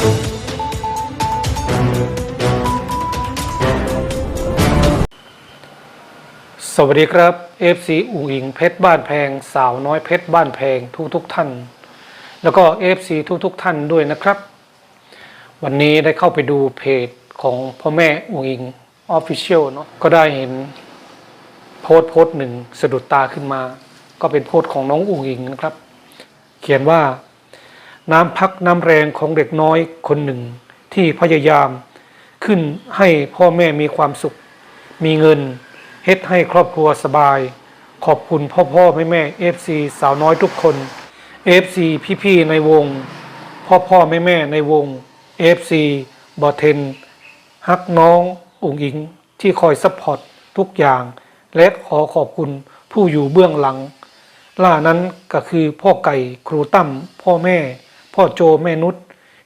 สวัสดีครับ FC อุ๋งอิงเพชรบ้านแพง สาวน้อยเพชรบ้านแพงทุกทุกท่าน แล้วก็ FC ทุกทุกท่านด้วยนะครับ วันนี้ได้เข้าไปดูเพจของพ่อแม่อุ๋งอิงออฟฟิเชียลเนาะก็ได้เห็นโพสต์โพสต์หนึ่งสะดุดตาขึ้นมา ก็เป็นโพสต์ของน้องอุ๋งอิงนะครับ เขียนว่า น้ำพักน้ำแรงของเด็กน้อยคนหนึ่ง ที่พยายามขึ้นให้พ่อแม่มีความสุข มีเงินเฮ็ดให้ครอบครัวสบาย ขอบคุณพ่อพ่อแม่แม่เอฟซีสาวน้อยทุกคนเอฟซีพี่พี่ๆในวง พ่อพ่อแม่แม่ในวงเอฟซีบอเทนฮักน้องอุ๋งอิงที่คอยซัพพอร์ตทุกอย่าง และขอขอบคุณผู้อยู่เบื้องหลัง ล่านั้นก็คือพ่อไก่ครูตั้มพ่อแม่ พ่อโจแม่นุช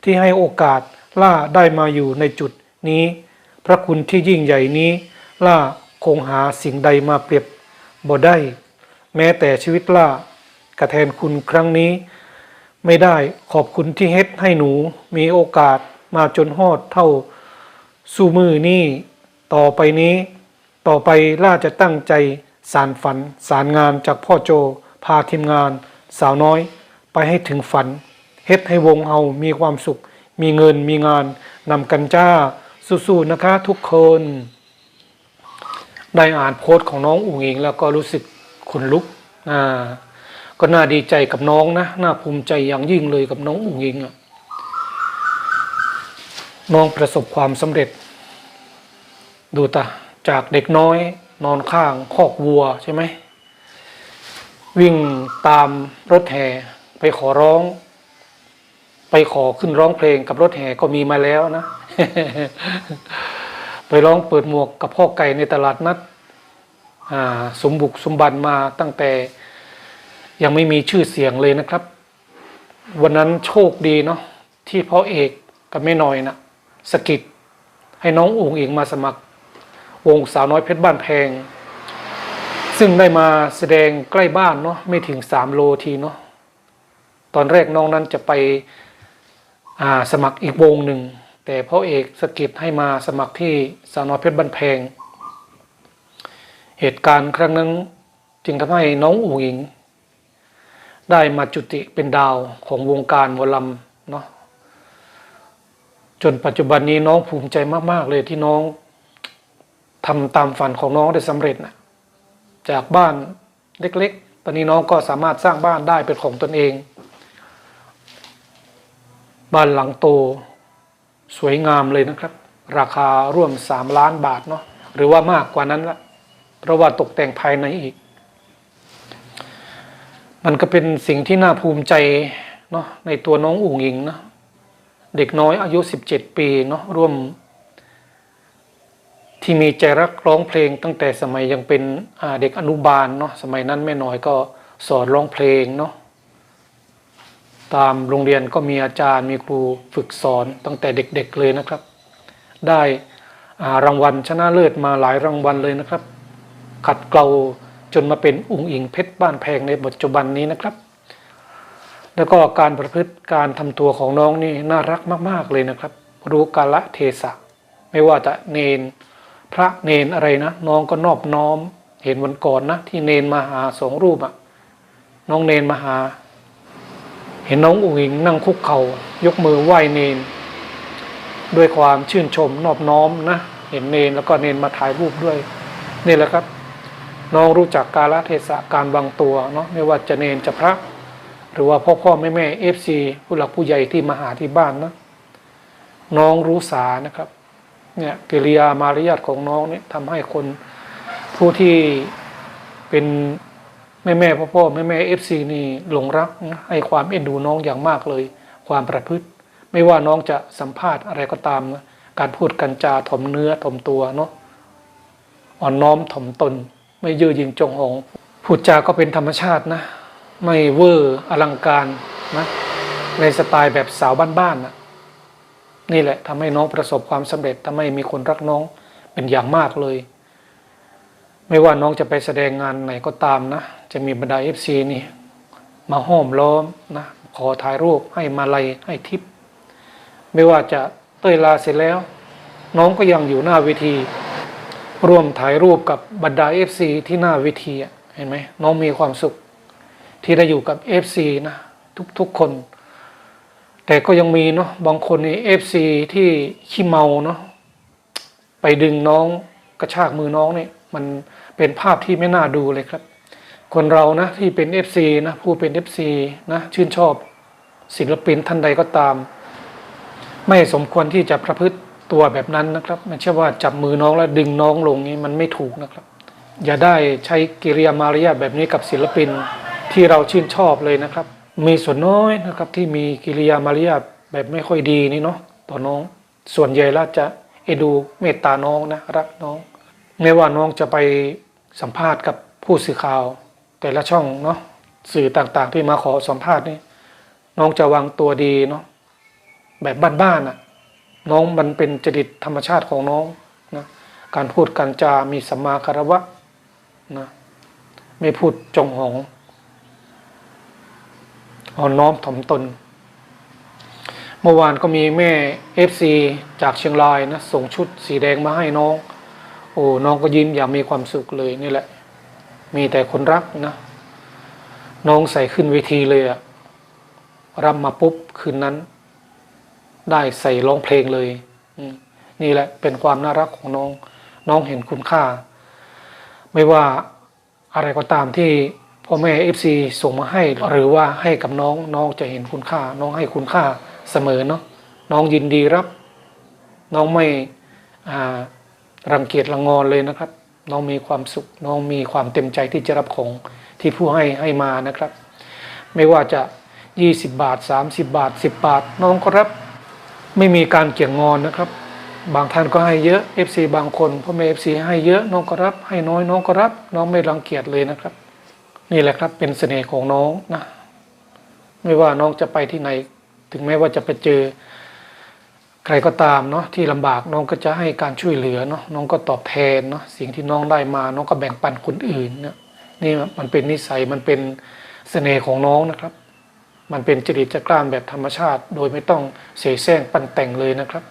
ที่ให้โอกาสล่าได้มาอยู่ในจุดนี้ พระคุณที่ยิ่งใหญ่นี้ ล่าคงหาสิ่งใดมาเปรียบบ่ได้ แม้แต่ชีวิตล่ากระแทนคุณครั้งนี้ ไม่ได้ขอบคุณที่เฮ็ดให้หนูมีโอกาสมาจนฮอดเท่าสู่มือนี่ ต่อไปนี้ ต่อไปล่าจะตั้งใจสารฝัน สารงานจากพ่อโจ พาทีมงาน สาวน้อย ไปให้ถึงฝัน เฮ็ดให้วงเฮามีความสุข มีเงินมีงานนำกันจ้าสู้ๆนะคะทุกคน ได้อ่านโพสต์ของน้องอุ๋งอิงแล้วก็รู้สึกขนลุกอ่าก็น่าดีใจกับน้องนะน่าภูมิใจอย่างยิ่งเลยกับน้องอุ๋งอิงอะน้องประสบความสำเร็จ ดูตาจากเด็กน้อย นอนข้างคอกวัวใช่ไหม วิ่งตามรถแห่ไปขอร้อง ไปขอขึ้นร้องเพลงกับรถแห่ก็มีมาแล้วนะ ไปร้องเปิดหมวกกับพ่อไก่ในตลาดนัดสมบุกสมบันมาตั้งแต่ยังไม่มีชื่อเสียงเลยนะครับ วันนั้นโชคดีเนาะที่พ่อเอกกับแม่น้อยนะสกิดให้น้องอุ๋งอิงมาสมัคร วงสาวน้อยเพชรบ้านแพง ซึ่งได้มาแสดงใกล้บ้านเนาะไม่ถึงสามโลทีเนาะตอนแรกน้องนั้นจะไป สมัครอีกวงหนึ่ง แต่พ่อเอกสะกิดให้มาสมัครที่สาวน้อยเพชรบ้านแพงเหตุการณ์ครั้งนั้นจึงทำให้น้องอุ๋งอิง ได้มาจุติเป็นดาวของวงการหมอลำเนาะจนปัจจุบันนี้น้องภูมิใจมาก ๆ เลยที่น้องทำตามฝันของน้องได้สำเร็จนะจากบ้านเล็ก ๆ ตอนนี้น้องก็สามารถสร้างบ้านได้เป็นของตนเอง บ้านหลังโต สวยงามเลยนะครับ ราคาร่วมสามล้านบาทเนาะหรือว่ามากกว่านั้นละเพราะว่าตกแต่งภายในอีก มันก็เป็นสิ่งที่น่าภูมิใจเนาะในตัวน้องอุ๋งอิงนะเด็กน้อยอายุ 17 ปีเนาะร่วม ที่มีใจรักร้องเพลงตั้งแต่สมัยยังเป็นเด็กอนุบาลเนาะสมัยนั้นแม่น้อยก็สอนร้องเพลงเนาะ ตามโรงเรียนก็มีอาจารย์มีครูฝึกสอนตั้งแต่เด็กๆเลยนะครับ ได้ารางวัลชนะเลิศมาหลายรางวัลเลยนะครับ ขัดเกลาจนมาเป็นอุ๋งอิงเพชรบ้านแพงในปัจจุบันนี้นะครับ แล้วก็การประพฤติการทำตัวของน้องนี่น่ารักมาก ๆเลยนะครับ รู้กาละเทศะ ไม่ว่าจะเนนพระเนนอะไรนะ น้องก็นอบน้อม เห็นวันก่อนนะ ที่เนนมาหาสองรูปอะน้องเนนมาหา เห็นน้องอุ๋งอิงนั่งคุกเขา่ายกมือไหว้เนน ด้วยความชื่นชมนอบน้อมนะ เห็นเนนแล้วก็เนนมาถ่ายรูปด้วยนี่แหละครับ น้องรู้จักกาลเทศะการวางตัวเนาะไม่ว่าจะเนนจะพระ หรือว่าพ่อพ่อแม่แม่เอฟซีผู้หลักผู้ใหญ่ที่มาหาที่บ้านนะน้องรู้สานะครับเนี่ยกิริยามารยาทของน้องเนี่ยทำให้คนผู้ที่เป็น แม่แม่พ่อพ่อแม่แม่เอฟซีนี่หลงรักนะให้ความเอ็นดูน้องอย่างมากเลย ความประพฤติ ไม่ว่าน้องจะสัมภาษณ์อะไรก็ตามนะการพูดกันจาถ่อมเนื้อถ่อมตัวเนาะอ่อนน้อมถ่อมตน ไม่เย่อหยิ่งจงหองพูดจาก็เป็นธรรมชาตินะ ไม่เวอร์อลังการนะในสไตล์แบบสาวบ้านๆนะนี่แหละทำให้น้องประสบความสำเร็จทำให้มีคนรักน้องเป็นอย่างมากเลย ไม่ว่าน้องจะไปแสดงงานไหนก็ตามนะ จะมีบรรดาเอฟซีนี่ มาห้อมล้อมนะ ขอถ่ายรูปให้มาลัยให้ทิป ไม่ว่าจะเต้ยลาเสร็จแล้ว น้องก็ยังอยู่หน้าเวที ร่วมถ่ายรูปกับบรรดา FC ที่หน้าเวทีอะเห็นไหมน้องมีความสุข ที่ได้อยู่กับ FC นะ ทุกๆคน แต่ก็ยังมีเนาะบางคนใน FC ที่ขี้เมาเนาะไปดึงน้องกระชากมือน้องเนี่ย มันเป็นภาพที่ไม่น่าดูเลยครับ คนเรานะที่เป็น FC นะผู้เป็น FC นะชื่นชอบศิลปินท่านใดก็ตาม ไม่สมควรที่จะประพฤติตัวแบบนั้นนะครับไม่ใช่ว่าจับมือน้องแล้วดึงน้องลงนี้มันไม่ถูกนะครับ อย่าได้ใช้กิริยามารยาทแบบนี้กับศิลปินที่เราชื่นชอบเลยนะครับ มีส่วนน้อยนะครับที่มีกิริยามารยาทแบบไม่ค่อยดีนี่เนาะต่อน้อง ส่วนใหญ่แล้วจะเอดูเมตตาน้องนะรักน้อง ไม่ว่าน้องจะไปสัมภาษณ์กับผู้สื่อข่าว แต่ละช่องเนาะสื่อต่างๆ ที่มาขอสัมภาษณ์นี่น้องจะวางตัวดีเนาะแบบบ้านๆอะน้องมันเป็นจริตธรรมชาติของน้องนะการพูดการจามีสัมมาคารวะนะไม่พูดจงหองอ่อนน้อมถ่อมตน เมื่อวานก็มีแม่เอฟซีจากเชียงรายนะส่งชุดสีแดงมาให้น้อง โอ้น้องก็ยิ้มอย่างมีความสุขเลยนี่แหละ มีแต่คนรักนะ น้องใส่ขึ้นเวทีเลยอะรำมาปุ๊บคืนนั้น ได้ใส่ร้องเพลงเลยนี่แหละเป็นความน่ารักของน้อง น้องเห็นคุณค่า ไม่ว่าอะไรก็ตามที่พ่อแม่เอฟซีส่งมาให้ หรือว่าให้กับน้องน้องจะเห็นคุณค่า น้องให้คุณค่าเสมอเนาะน้องยินดีรับ น้องไม่อ่า รังเกียจรังงอนเลยนะครับ น้องมีความสุข น้องมีความเต็มใจที่จะรับของที่ผู้ให้ให้มานะครับ ไม่ว่าจะ 20 บาท 30 บาท 10 บาท น้องก็รับไม่มีการเกี่ยงงอนนะครับ บางท่านก็ให้เยอะ FC บางคนพ่อแม่ FC ให้เยอะน้องก็รับ ให้น้อยน้องก็รับ น้องไม่รังเกียจเลยนะครับ นี่แหละครับเป็นเสน่ห์ของน้องนะไม่ว่าน้องจะไปที่ไหน ถึงแม้ว่าจะไปเจอ ใครก็ตามเนาะที่ลำบากน้องก็จะให้การช่วยเหลือเนาะน้องก็ตอบแทนเนาะสิ่งที่น้องได้มาน้องก็แบ่งปันคนอื่นเนี่ยนี่มันเป็นนิสัยมันเป็นเสน่ห์ของน้องนะครับ มันเป็นจริตจักรานแบบธรรมชาติ โดยไม่ต้องเสแสร้งปั้นแต่งเลยนะครับ